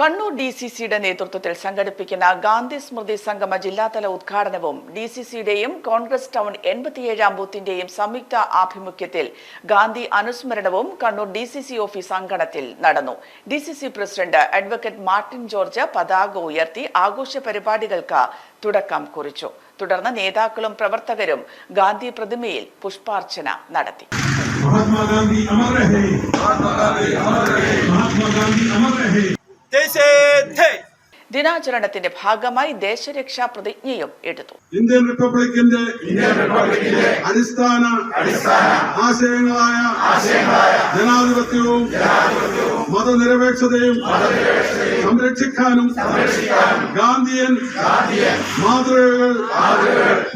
Kannur D C സിയുടെ നേതൃത്വത്തിൽ സംഘടിപ്പിക്കുന്ന ഗാന്ധി സ്മൃതി സംഗമ ജില്ലാതല ഉദ്ഘാടനവും ഡി സി സിയുടെയും കോൺഗ്രസ് ടൗൺ എൺപത്തിയേഴാം ബൂത്തിന്റെയും സംയുക്ത ആഭിമുഖ്യത്തിൽ Gandhi അനുസ്മരണവും Kannur D C C office അങ്കണത്തിൽ നടന്നു. D C C president advocate Martin George പതാക ഉയർത്തി ആഘോഷ പരിപാടികൾക്ക് തുടക്കം കുറിച്ചു. തുടർന്ന് നേതാക്കളും പ്രവർത്തകരും ഗാന്ധി പ്രതിമയിൽ പുഷ്പാർച്ചന നടത്തി. മഹാത്മാഗാന്ധി അമർ രഹേ മഹാത്മാഗാന്ധി അമർ രഹേ മഹാത്മാഗാന്ധി ദിനാചരണത്തിന്റെ ഭാഗമായി ദേശരക്ഷാ പ്രതിജ്ഞയും എടുത്തു. ഇന്ത്യൻ റിപ്പബ്ലിക്കിന്റെ അടിസ്ഥാന ആശയങ്ങളായ ജനാധിപത്യവും മതനിരപേക്ഷതയും സംരക്ഷിക്കാനും ഗാന്ധിയൻ മാതൃകകൾ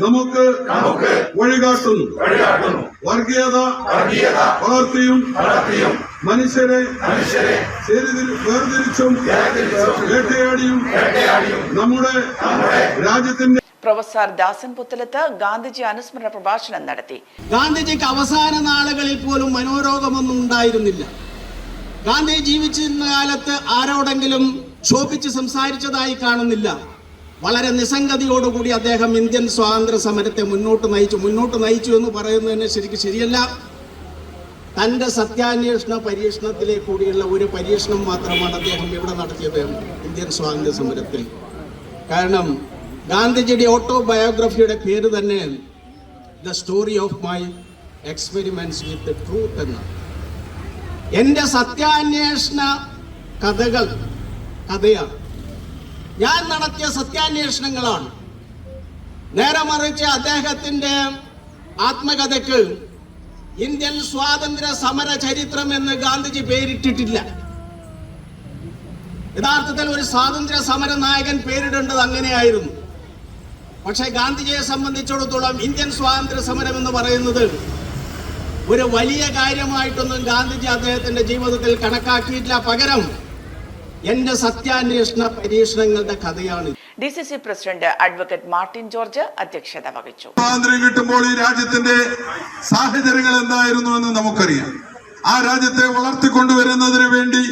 നമുക്ക് വഴികാട്ടുന്നു. വർഗീയത വളർത്തിയും മനുഷ്യരെ വേർതിരിച്ചും വേട്ടയാടിയും നമ്മുടെ രാജ്യത്തിന്റെ പ്രൊഫസർ ദാസൻ പുത്തലത്ത് ഗാന്ധിജി അനുസ്മരണ പ്രഭാഷണം നടത്തി. ഗാന്ധിജിക്ക് അവസാന നാളുകളിൽ പോലും മനോരോഗമൊന്നും ഉണ്ടായിരുന്നില്ല. ഗാന്ധി ജീവിച്ചിരുന്ന കാലത്ത് ആരോടെങ്കിലും ക്ഷോഭിച്ച് സംസാരിച്ചതായി കാണുന്നില്ല. വളരെ നിസ്സംഗതിയോടുകൂടി അദ്ദേഹം ഇന്ത്യൻ സ്വാതന്ത്ര്യ സമരത്തെ മുന്നോട്ട് നയിച്ചു മുന്നോട്ട് നയിച്ചു എന്ന് പറയുന്നതിന് ശരിക്കും ശരിയല്ല. തന്റെ സത്യാന്വേഷണ പരീക്ഷണത്തിലെ കൂടിയുള്ള ഒരു പരീക്ഷണം മാത്രമാണ് അദ്ദേഹം ഇവിടെ നടത്തിയത് ഇന്ത്യൻ സ്വാതന്ത്ര്യ സമരത്തിൽ. കാരണം ഗാന്ധിജിയുടെ ഓട്ടോബയോഗ്രഫിയുടെ പേര് തന്നെ the story of my experiments with truth എന്ന എന്റെ സത്യാന്വേഷണ കഥകൾ കഥയാണ്. ഞാൻ നടത്തിയ സത്യാന്വേഷണങ്ങളാണ്. നേരെ മറിച്ച് അദ്ദേഹത്തിന്റെ ആത്മകഥയ്ക്ക് ഇന്ത്യൻ സ്വാതന്ത്ര്യ സമര ചരിത്രം എന്ന് ഗാന്ധിജി പേരിട്ടിട്ടില്ല. യഥാർത്ഥത്തിൽ ഒരു സ്വാതന്ത്ര്യ സമര നായകൻ പേരിടേണ്ടത് അങ്ങനെയായിരുന്നു. പക്ഷേ ഗാന്ധിജിയെ സംബന്ധിച്ചിടത്തോളം ഇന്ത്യൻ സ്വാതന്ത്ര്യ സമരം എന്ന് പറയുന്നത് ഒരു വലിയ കാര്യമായിട്ടൊന്നും ഗാന്ധിജി അദ്ദേഹത്തിന്റെ ജീവിതത്തിൽ കണക്കാക്കിയിട്ടില്ല. പകരം എന്റെ സത്യാന്വേഷണ പരീക്ഷണങ്ങളുടെ കഥയാണ് D C C president advocate Martin George അധ്യക്ഷത വഹിച്ചു. സ്വാതന്ത്ര്യം കിട്ടുമ്പോൾ ഈ രാജ്യത്തിന്റെ സാഹചര്യങ്ങൾ എന്തായിരുന്നു എന്ന് നമുക്കറിയാം. ആ രാജ്യത്തെ വളർത്തിക്കൊണ്ടുവരുന്നതിന് വേണ്ടി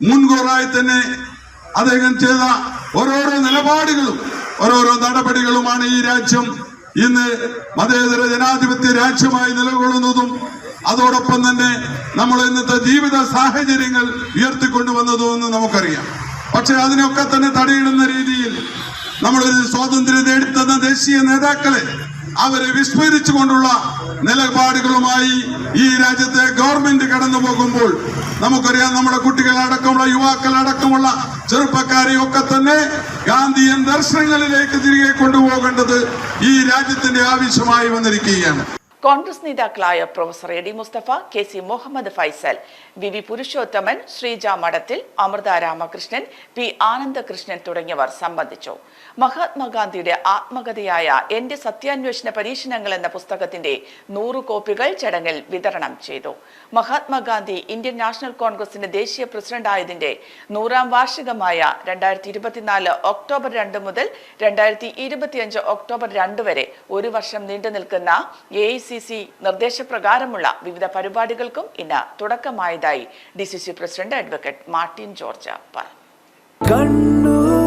മുൻകൂറായി തന്നെ അദ്ദേഹം ചെയ്ത ഓരോരോ നിലപാടുകളും ഓരോരോ നടപടികളുമാണ് ഈ രാജ്യം ഇന്ന് മതേതര ജനാധിപത്യ രാജ്യമായി നിലകൊള്ളുന്നതും അതോടൊപ്പം തന്നെ നമ്മൾ ഇന്നത്തെ ജീവിത സാഹചര്യങ്ങൾ ഉയർത്തിക്കൊണ്ടുവന്നതോ എന്ന് നമുക്കറിയാം. പക്ഷെ അതിനൊക്കെ തന്നെ തടയിടുന്ന രീതിയിൽ നമ്മളൊരു സ്വാതന്ത്ര്യം നേടിത്തന്ന ദേശീയ നേതാക്കളെ അവരെ വിസ്മരിച്ചുകൊണ്ടുള്ള നിലപാടുകളുമായി ഈ രാജ്യത്തെ ഗവൺമെന്റ് കടന്നു പോകുമ്പോൾ നമുക്കറിയാം നമ്മുടെ കുട്ടികളടക്കമുള്ള യുവാക്കളടക്കമുള്ള ചെറുപ്പക്കാരെയൊക്കെ തന്നെ ഗാന്ധിയൻ ദർശനങ്ങളിലേക്ക് തിരികെ കൊണ്ടുപോകേണ്ടത് ഈ രാജ്യത്തിന്റെ ആവശ്യമായി വന്നിരിക്കുകയാണ്. കോൺഗ്രസ് നേതാക്കളായ professor A D Mustafa K C Muhammad Faisal V V Purushothaman Sreeja Madathil Amritha Ramakrishnan P Anandakrishnan തുടങ്ങിയവർ സംബന്ധിച്ചു. മഹാത്മാഗാന്ധിയുടെ ആത്മകഥയായ എന്റെ സത്യാന്വേഷണ പരീക്ഷണങ്ങൾ എന്ന പുസ്തകത്തിന്റെ നൂറ് കോപ്പികൾ ചടങ്ങിൽ വിതരണം ചെയ്തു. മഹാത്മാഗാന്ധി ഇന്ത്യൻ നാഷണൽ കോൺഗ്രസിന്റെ ദേശീയ പ്രസിഡന്റായതിന്റെ നൂറാം വാർഷികമായ രണ്ടായിരത്തി ഇരുപത്തിനാല് ഒക്ടോബർ രണ്ട് മുതൽ രണ്ടായിരത്തി ഇരുപത്തിയഞ്ച് ഒക്ടോബർ രണ്ട് വരെ ഒരു വർഷം നീണ്ടു നിൽക്കുന്ന എ സി സി നിർദ്ദേശപ്രകാരമുള്ള വിവിധ പരിപാടികൾക്കും ഇന്ന് തുടക്കമായതായി D C C president advocate Martin George പറഞ്ഞു.